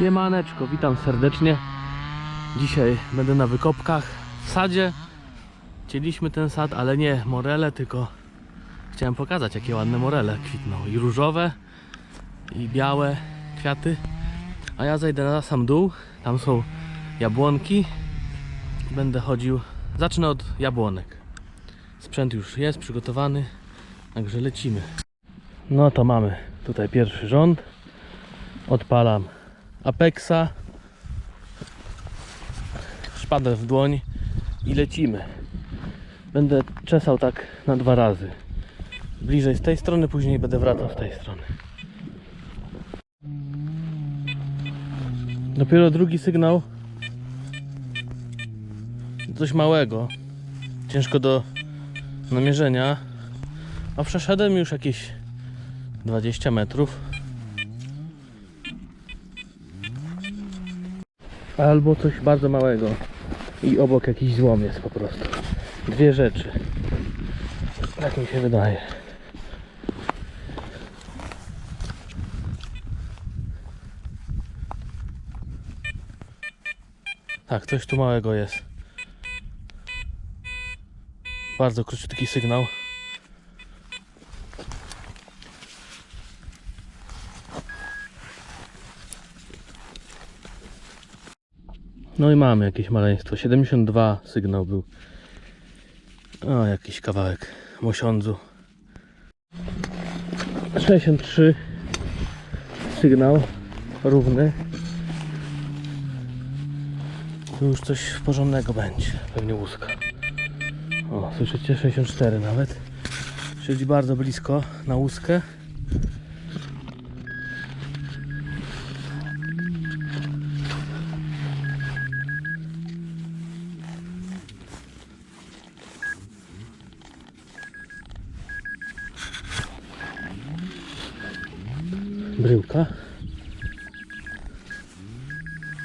Siemaneczko, witam serdecznie. Dzisiaj będę na wykopkach w sadzie. Cieliśmy ten sad, ale nie morele, tylko chciałem pokazać jakie ładne morele kwitną. I różowe, i białe kwiaty. A ja zejdę na sam dół, tam są jabłonki. Będę chodził, zacznę od jabłonek. Sprzęt już jest przygotowany, także lecimy. No to mamy tutaj pierwszy rząd. Odpalam Apexa. Szpadę w dłoń i lecimy. Będę czesał tak na dwa razy. Bliżej z tej strony, później będę wracał z tej strony. Dopiero drugi sygnał. Coś małego. Ciężko do namierzenia. A przeszedłem już jakieś 20 metrów. Albo coś bardzo małego. I obok jakiś złom jest po prostu. Dwie rzeczy. Tak mi się wydaje. Tak, coś tu małego jest. Bardzo króciutki sygnał. No i mamy jakieś maleństwo. 72 sygnał był. O, jakiś kawałek mosiądzu. 63 sygnał równy. Tu już coś porządnego będzie. Pewnie łuska. O, słyszycie? 64 nawet. Czyli bardzo blisko na łuskę. Bryłka.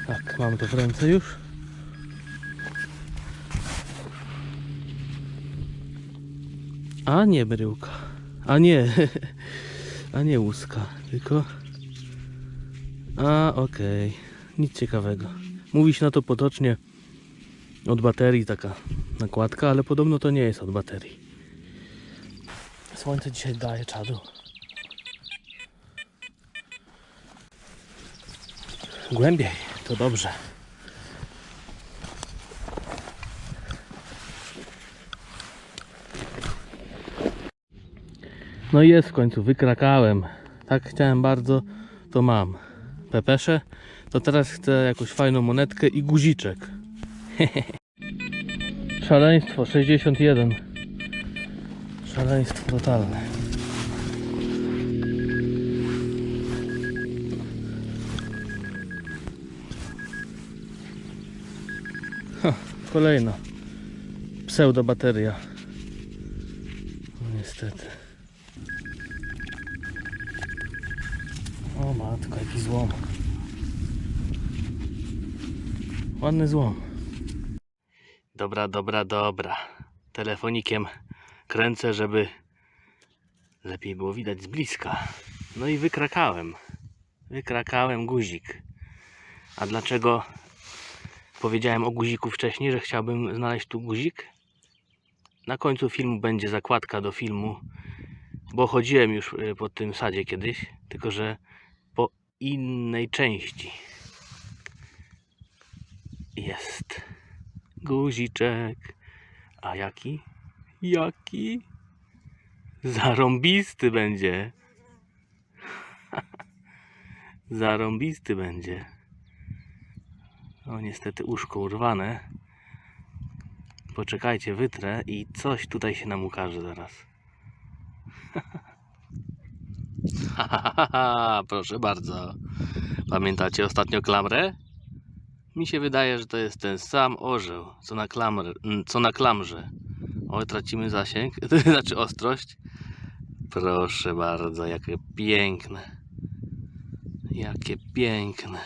Tak, mamy to w ręce już. A nie bryłka. A nie. A nie łuska. Tylko. A okej. Nic ciekawego. Mówi się na to potocznie od baterii taka nakładka, ale podobno to nie jest od baterii. Słońce dzisiaj daje czadu. Głębiej, to dobrze. No i jest w końcu, wykrakałem. Tak chciałem bardzo, to mam. Pepesze, to teraz chcę jakąś fajną monetkę i guziczek. Szaleństwo 61. Szaleństwo totalne. Kolejna pseudo bateria. Niestety. O matko, jaki złom. Ładny złom. Dobra, dobra, dobra. Telefonikiem kręcę, żeby lepiej było widać z bliska. No i wykrakałem. Wykrakałem guzik. A dlaczego powiedziałem o guziku wcześniej, że chciałbym znaleźć tu guzik? Na końcu filmu będzie zakładka do filmu, bo chodziłem już y, po tym sadzie kiedyś, tylko że po innej części. Jest guziczek. A jaki? Jaki? Zarąbisty będzie. Zarąbisty będzie. O, niestety uszko urwane. Poczekajcie, wytrę i coś tutaj się nam ukaże zaraz. Proszę bardzo. Pamiętacie ostatnio klamrę? Mi się wydaje, że to jest ten sam orzeł, co na, klamr, mm, co na klamrze. O, tracimy zasięg, znaczy ostrość. Proszę bardzo, jakie piękne. Jakie piękne.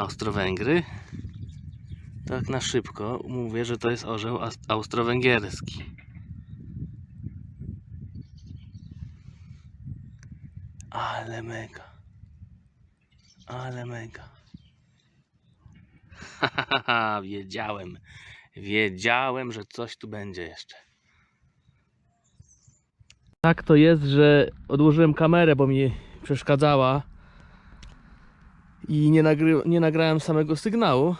Austro-Węgry. Tak na szybko mówię, że to jest orzeł aus- austro-węgierski. Ale mega. Ale mega. Wiedziałem. Wiedziałem, że coś tu będzie jeszcze. Tak to jest, że odłożyłem kamerę, bo mi przeszkadzała i nie, nagry, nie nagrałem samego sygnału.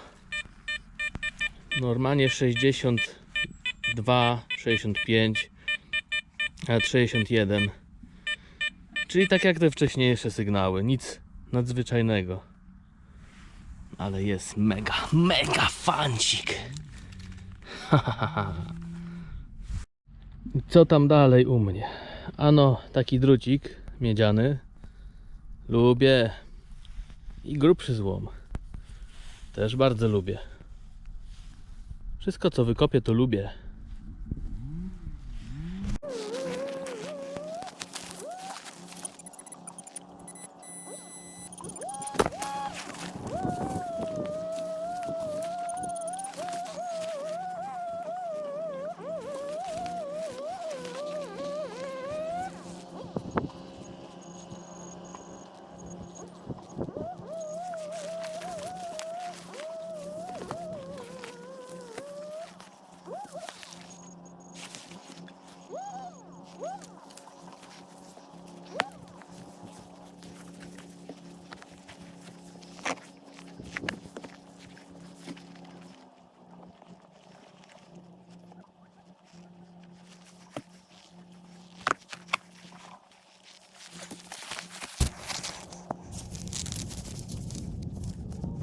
Normalnie 62, 65, nawet 61. Czyli tak jak te wcześniejsze sygnały, nic nadzwyczajnego. Ale jest mega, mega fancik. Co tam dalej u mnie? Ano, taki drucik miedziany. Lubię. I grubszy złom. Też bardzo lubię. Wszystko co wykopię to lubię.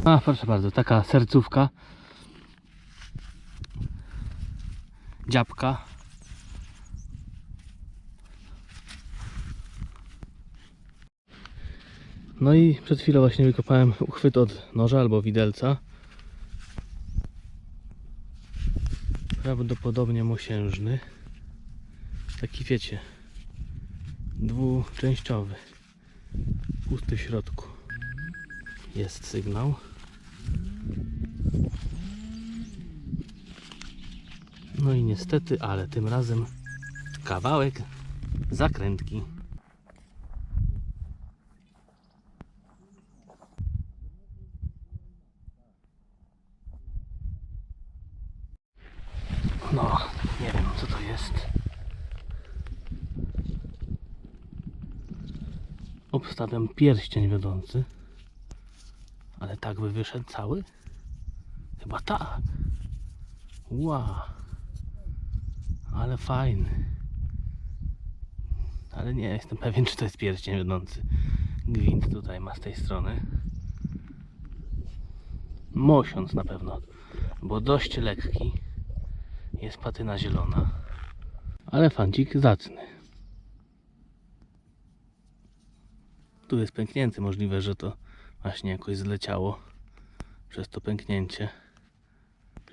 A, proszę bardzo, taka sercówka. Dziabka. No i przed chwilą właśnie wykopałem uchwyt od noża albo widelca. Prawdopodobnie mosiężny. Taki wiecie, dwuczęściowy. Pusty w środku jest sygnał. No i niestety, ale tym razem kawałek zakrętki. No, nie wiem co to jest. Obstawiam pierścień wiodący. Tak by wyszedł cały? Chyba tak. Wow. Ale fajny. Ale nie jestem pewien, czy to jest pierścień wiodący. Gwint tutaj ma z tej strony. Mosiąc na pewno, bo dość lekki. Jest patyna zielona. Ale fancik zacny. Tu jest pęknięty, możliwe, że to właśnie jakoś zleciało przez to pęknięcie,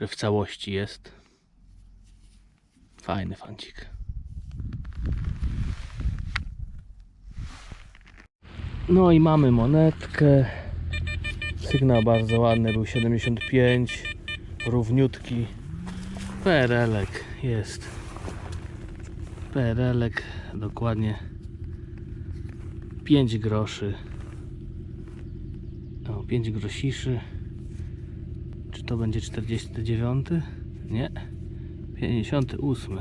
że w całości jest. Fajny fancik. No i mamy monetkę. Sygnał bardzo ładny, był 75, równiutki. Perelek jest. Perelek dokładnie 5 groszy. O, 5 grosiszy. Czy to będzie 49? Nie. 58.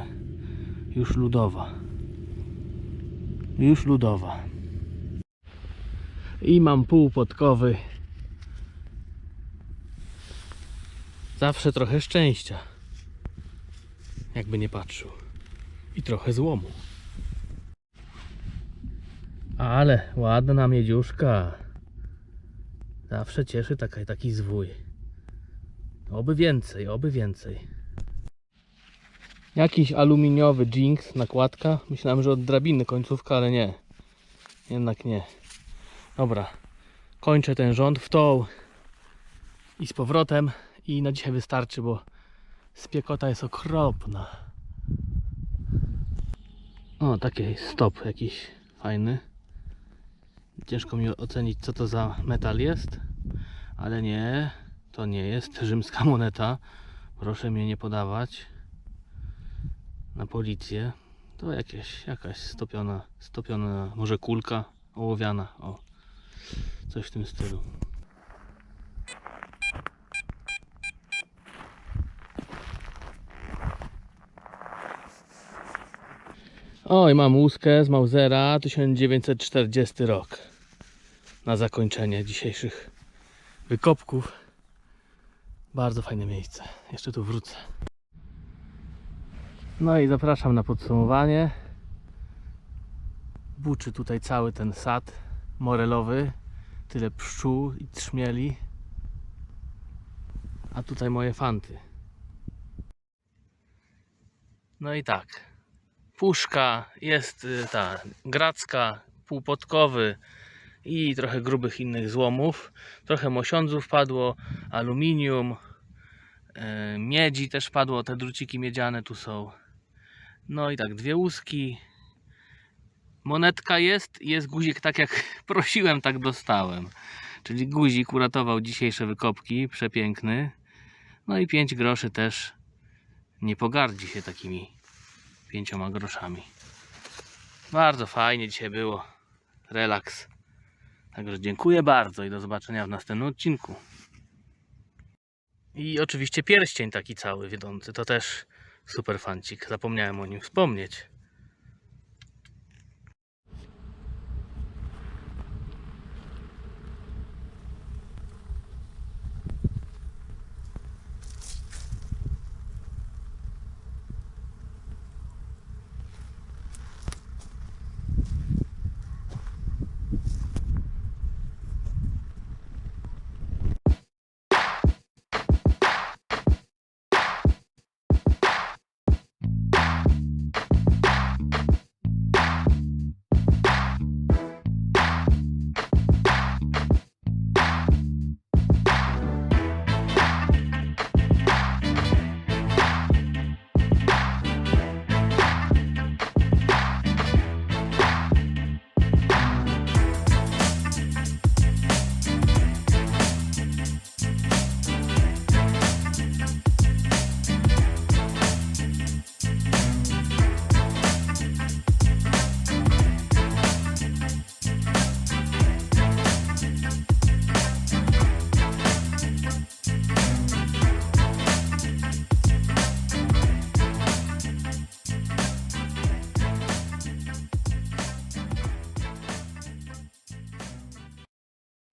Już ludowa. Już ludowa. I mam półpodkowy. Zawsze trochę szczęścia. Jakby nie patrzył. I trochę złomu. Ale ładna miedziuszka. Zawsze cieszy taka, taki zwój. Oby więcej, oby więcej. Jakiś aluminiowy Jinx, nakładka. Myślałem, że od drabiny końcówka, ale nie. Jednak nie. Dobra. Kończę ten rząd w tą i z powrotem. I na dzisiaj wystarczy, bo spiekota jest okropna. O, taki stop jakiś fajny. Ciężko mi ocenić, co to za metal jest, ale nie, to nie jest rzymska moneta. Proszę mnie nie podawać na policję. To jakieś, jakaś stopiona, stopiona, może kulka ołowiana. O. Coś w tym stylu. Oj, mam łuskę z Mausera, 1940 rok. Na zakończenie dzisiejszych wykopków. Bardzo fajne miejsce. Jeszcze tu wrócę. No i zapraszam na podsumowanie. Buczy tutaj cały ten sad morelowy. Tyle pszczół i trzmieli. A tutaj moje fanty. No i tak. Puszka jest y, ta gracka, półpotkowy i trochę grubych innych złomów. Trochę mosiądzów padło, aluminium, e, miedzi też padło, te druciki miedziane tu są. No i tak, dwie łuski. Monetka jest, jest guzik tak jak prosiłem, tak dostałem. Czyli guzik uratował dzisiejsze wykopki, przepiękny. No i 5 groszy też nie pogardzi się takimi pięcioma groszami. Bardzo fajnie dzisiaj było. Relaks. Także dziękuję bardzo i do zobaczenia w następnym odcinku. I oczywiście pierścień taki cały wiodący, to też super fancik. Zapomniałem o nim wspomnieć.